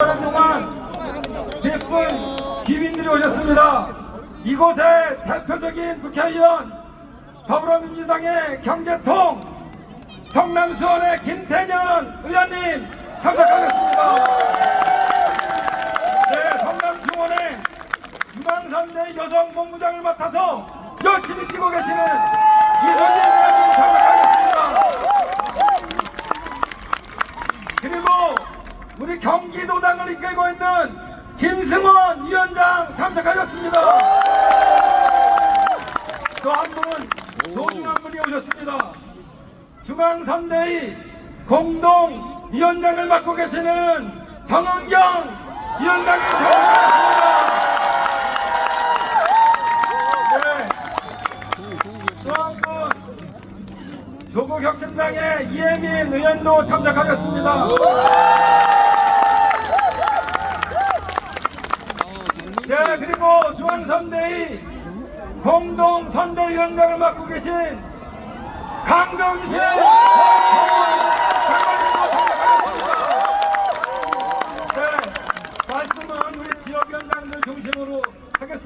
하는 동안 예쁜 기민들이 오셨습니다. 이곳에 대표적인 국회의원 더불어민주당의 경제통 성남수원의 김태년 의원님 참석하겠습니다. 네, 성남수원의 중앙선대 여성본부장을 맡아서 열심히 뛰고 계시는 이선진 의원님 참석하겠습니다. 그리고 우리 경기도당을 이끌고 있는 김승원 위원장 참석하셨습니다. 또 한 분은 소중한 분이 오셨습니다. 중앙선대위 공동위원장을 맡고 계시는 정은경 위원장이 참석하셨습니다. 네. 또한 분, 조국 혁신당의 이혜민 의원도 참석하셨습니다. 예, 그리고 중앙선대위 공동선대위원장을 맡고 계신 강경신 네, 말씀은 우리 지역위원장들 중심으로 하겠습니다.